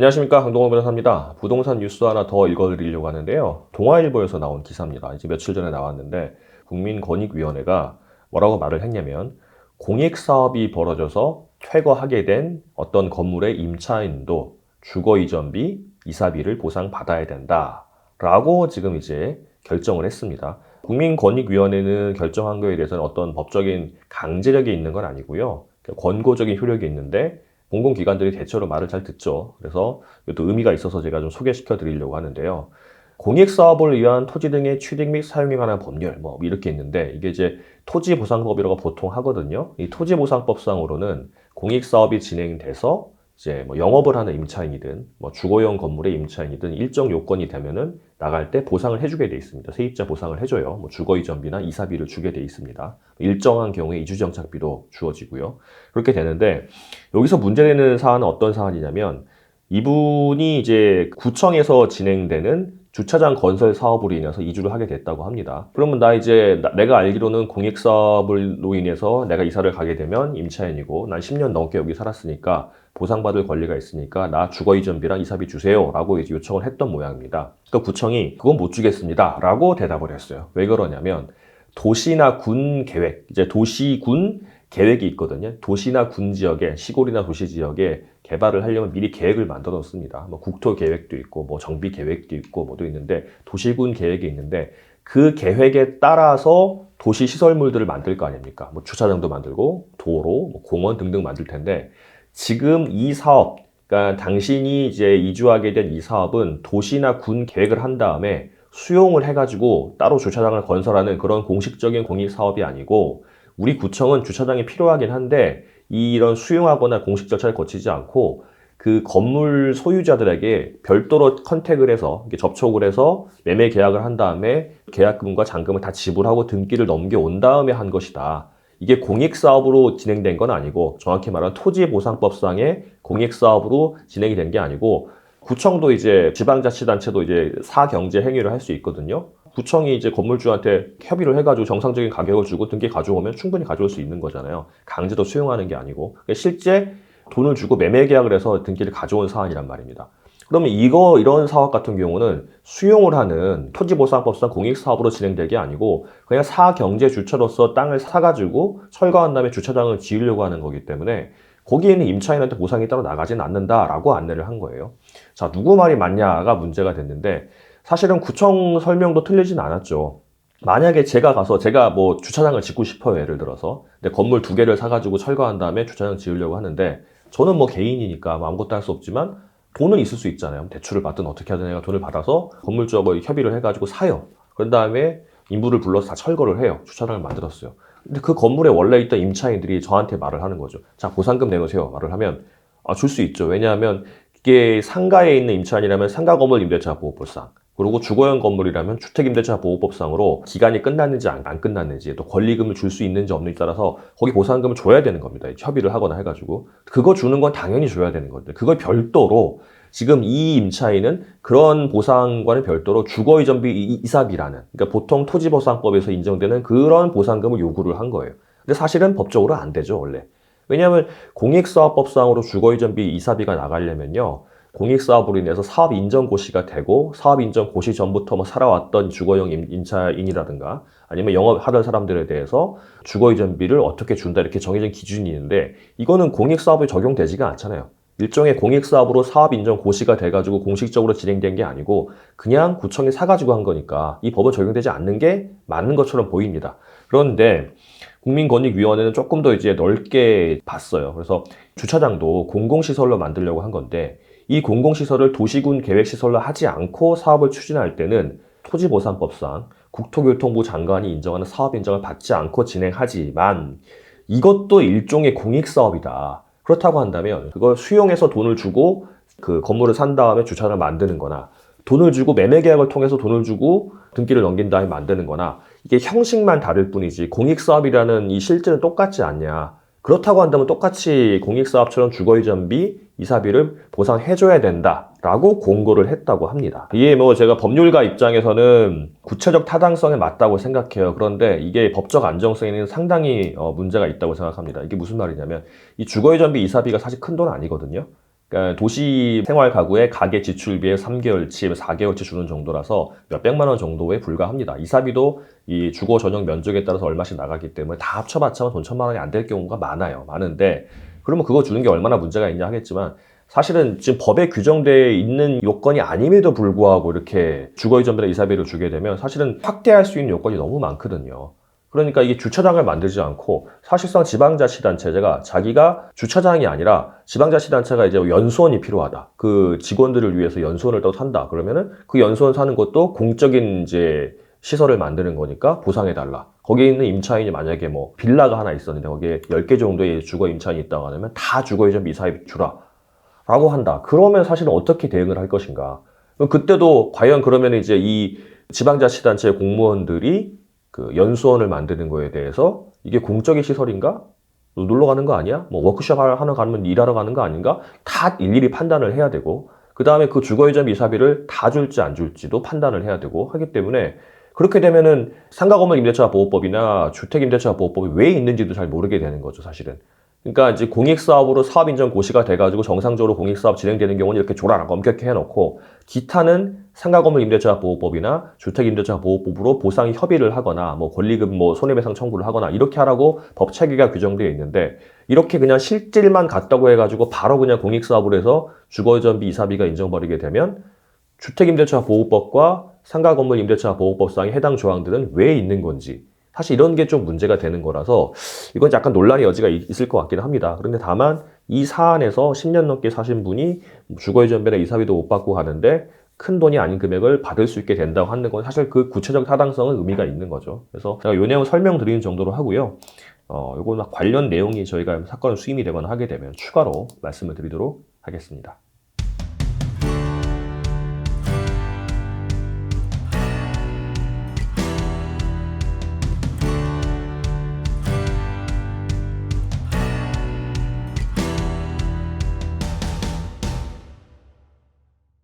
안녕하십니까 강동원 변호사입니다. 부동산 뉴스 하나 더 읽어드리려고 하는데요. 동아일보에서 나온 기사입니다. 이제 며칠 전에 나왔는데 국민권익위원회가 뭐라고 말을 했냐면 공익사업이 벌어져서 퇴거하게 된 어떤 건물의 임차인도 주거 이전비, 이사비를 보상받아야 된다 라고 지금 이제 결정을 했습니다. 국민권익위원회는 결정한 거에 대해서는 어떤 법적인 강제력이 있는 건 아니고요. 권고적인 효력이 있는데 공공기관들이 대체로 말을 잘 듣죠. 그래서 또 의미가 있어서 제가 좀 소개시켜 드리려고 하는데요. 공익사업을 위한 토지 등의 취득 및 사용에 관한 법률, 뭐 이렇게 있는데 이게 이제 토지보상법이라고 보통 하거든요. 이 토지보상법상으로는 공익사업이 진행돼서 이제 뭐 영업을 하는 임차인이든 뭐 주거용 건물의 임차인이든 일정 요건이 되면은 나갈 때 보상을 해주게 돼 있습니다. 세입자 보상을 해줘요. 뭐 주거 이전비나 이사비를 주게 돼 있습니다. 일정한 경우에 이주정착비도 주어지고요. 그렇게 되는데 여기서 문제되는 사안은 어떤 사안이냐면 이분이 이제 구청에서 진행되는 주차장 건설 사업으로 인해서 이주를 하게 됐다고 합니다. 그러면 나 이제 나- 내가 알기로는 공익 사업으로 인해서 내가 이사를 가게 되면 임차인이고 난 10년 넘게 여기 살았으니까 보상받을 권리가 있으니까 나 주거 이전비랑 이사비 주세요라고 이제 요청을 했던 모양입니다. 그러니까 구청이 그건 못 주겠습니다라고 대답을 했어요. 왜 그러냐면 도시나 군 계획, 이제 도시군 계획이 있거든요. 도시나 군 지역에 시골이나 도시 지역에 개발을 하려면 미리 계획을 만들어 놓습니다. 뭐 국토 계획도 있고 뭐 정비 계획도 있고 뭐도 있는데 도시군 계획이 있는데 그 계획에 따라서 도시 시설물들을 만들 거 아닙니까? 뭐 주차장도 만들고 도로, 뭐 공원 등등 만들 텐데 지금 이 사업, 그러니까 당신이 이제 이주하게 된 이 사업은 도시나 군 계획을 한 다음에 수용을 해가지고 따로 주차장을 건설하는 그런 공식적인 공익 사업이 아니고 우리 구청은 주차장이 필요하긴 한데 이런 수용하거나 공식 절차를 거치지 않고 그 건물 소유자들에게 별도로 컨택을 해서 접촉을 해서 매매 계약을 한 다음에 계약금과 잔금을 다 지불하고 등기를 넘겨온 다음에 한 것이다. 이게 공익 사업으로 진행된 건 아니고 정확히 말하면 토지보상법상의 공익 사업으로 진행이 된 게 아니고 구청도 이제 지방자치단체도 이제 사경제 행위를 할 수 있거든요. 구청이 이제 건물주한테 협의를 해가지고 정상적인 가격을 주고 등기 가져오면 충분히 가져올 수 있는 거잖아요. 강제로 수용하는 게 아니고 그러니까 실제 돈을 주고 매매 계약을 해서 등기를 가져온 사안이란 말입니다. 그러면 이거 이런 사업 같은 경우는 수용을 하는 토지보상법상 공익사업으로 진행될 게 아니고 그냥 사경제 주체로서 땅을 사가지고 철거한 다음에 주차장을 지으려고 하는 거기 때문에 거기에 는 임차인한테 보상이 따로 나가지는 않는다라고 안내를 한 거예요. 자 누구 말이 맞냐가 문제가 됐는데 사실은 구청 설명도 틀리진 않았죠. 만약에 제가 가서 제가 뭐 주차장을 짓고 싶어요 예를 들어서 근데 건물 두 개를 사가지고 철거한 다음에 주차장 지으려고 하는데 저는 뭐 개인이니까 뭐 아무것도 할 수 없지만 돈은 있을 수 있잖아요. 대출을 받든 어떻게 하든 내가 돈을 받아서 건물주하고 협의를 해가지고 사요. 그런 다음에 인부를 불러서 다 철거를 해요. 주차장을 만들었어요. 근데 그 건물에 원래 있던 임차인들이 저한테 말을 하는 거죠. 자, 보상금 내놓으세요. 말을 하면, 아, 줄 수 있죠. 왜냐하면 이게 상가에 있는 임차인이라면 상가 건물 임대차 보호법상, 그리고 주거용 건물이라면 주택임대차 보호법상으로 기간이 끝났는지 안, 안 끝났는지 또 권리금을 줄 수 있는지 없는지 따라서 거기 보상금을 줘야 되는 겁니다. 협의를 하거나 해가지고 그거 주는 건 당연히 줘야 되는 건데 그걸 별도로 지금 이 임차인은 그런 보상과는 별도로 주거 이전비 이- 이사비라는 그러니까 보통 토지보상법에서 인정되는 그런 보상금을 요구를 한 거예요. 근데 사실은 법적으로 안 되죠 원래. 왜냐하면 공익사업법상으로 주거이전비 이사비가 나가려면요. 공익사업으로 인해서 사업 인정 고시가 되고 사업 인정 고시 전부터 뭐 살아왔던 주거용 임- 임차인이라든가 아니면 영업하던 사람들에 대해서 주거 이전비를 어떻게 준다 이렇게 정해진 기준이 있는데 이거는 공익사업에 적용되지가 않잖아요. 일종의 공익사업으로 사업 인정 고시가 돼가지고 공식적으로 진행된 게 아니고 그냥 구청이 사가지고 한 거니까 이 법은 적용되지 않는 게 맞는 것처럼 보입니다. 그런데 국민권익위원회는 조금 더 이제 넓게 봤어요. 그래서 주차장도 공공시설로 만들려고 한 건데 이 공공시설을 도시군 계획시설로 하지 않고 사업을 추진할 때는 토지보상법상 국토교통부 장관이 인정하는 사업 인정을 받지 않고 진행하지만 이것도 일종의 공익사업이다. 그렇다고 한다면 그걸 수용해서 돈을 주고 그 건물을 산 다음에 주차장을 만드는 거나 돈을 주고 매매 계약을 통해서 돈을 주고 등기를 넘긴 다음에 만드는 거나 이게 형식만 다를 뿐이지 공익사업이라는 이 실제는 똑같지 않냐. 그렇다고 한다면 똑같이 공익사업처럼 주거이전비, 이사비를 보상해줘야 된다라고 공고를 했다고 합니다. 이게 뭐 제가 법률가 입장에서는 구체적 타당성에 맞다고 생각해요. 그런데 이게 법적 안정성에는 상당히 어, 문제가 있다고 생각합니다. 이게 무슨 말이냐면 이 주거이전비, 이사비가 사실 큰 돈 아니거든요. 그러니까 도시 생활 가구의 가계 지출비의 3개월치, 4개월치 주는 정도라서 몇 백만 원 정도에 불과합니다. 이사비도 이 주거 전용 면적에 따라서 얼마씩 나가기 때문에 다 합쳐봤자 돈 천만 원이 안 될 경우가 많아요. 많은데 그러면 그거 주는 게 얼마나 문제가 있냐 하겠지만 사실은 지금 법에 규정되어 있는 요건이 아님에도 불구하고 이렇게 주거이전비나 이사비를 주게 되면 사실은 확대할 수 있는 요건이 너무 많거든요. 그러니까 이게 주차장을 만들지 않고 사실상 지방자치단체가 자기가 주차장이 아니라 지방자치단체가 이제 연수원이 필요하다. 그 직원들을 위해서 연수원을 또 산다. 그러면은 그 연수원 사는 것도 공적인 이제 시설을 만드는 거니까 보상해달라. 거기에 있는 임차인이 만약에 뭐 빌라가 하나 있었는데 거기에 10개 정도의 주거 임차인이 있다고 하면 다 주거이전 미사입 주라. 라고 한다. 그러면 사실은 어떻게 대응을 할 것인가. 그때도 과연 그러면 이제 이 지방자치단체 공무원들이 그 연수원을 만드는 거에 대해서 이게 공적인 시설인가? 놀러 가는 거 아니야? 뭐 워크숍 하러 가면 일하러 가는 거 아닌가? 다 일일이 판단을 해야 되고 그 다음에 그 주거이전 이사비를 다 줄지 안 줄지도 판단을 해야 되고 하기 때문에 그렇게 되면은 상가 건물 임대차 보호법이나 주택 임대차 보호법이 왜 있는지도 잘 모르게 되는 거죠, 사실은. 그러니까 이제 공익사업으로 사업 인정 고시가 돼가지고 정상적으로 공익사업 진행되는 경우는 이렇게 조라락 엄격히 해놓고 기타는 상가건물 임대차 보호법이나 주택 임대차 보호법으로 보상 협의를 하거나 뭐 권리금 뭐 손해배상 청구를 하거나 이렇게 하라고 법 체계가 규정되어 있는데 이렇게 그냥 실질만 갔다고 해가지고 바로 그냥 공익사업으로 해서 주거전비 이사비가 인정버리게 되면 주택임대차 보호법과 상가건물 임대차 보호법상의 해당 조항들은 왜 있는 건지 사실 이런 게 좀 문제가 되는 거라서 이건 약간 논란의 여지가 이- 있을 것 같기는 합니다. 그런데 다만 이 사안에서 10년 넘게 사신 분이 주거이전비나 이사비도 못 받고 하는데 큰 돈이 아닌 금액을 받을 수 있게 된다고 하는 건 사실 그 구체적 타당성은 의미가 있는 거죠. 그래서 제가 요 내용 설명드리는 정도로 하고요. 어, 요거 막 관련 내용이 저희가 사건 수임이 되거나 하게 되면 추가로 말씀을 드리도록 하겠습니다.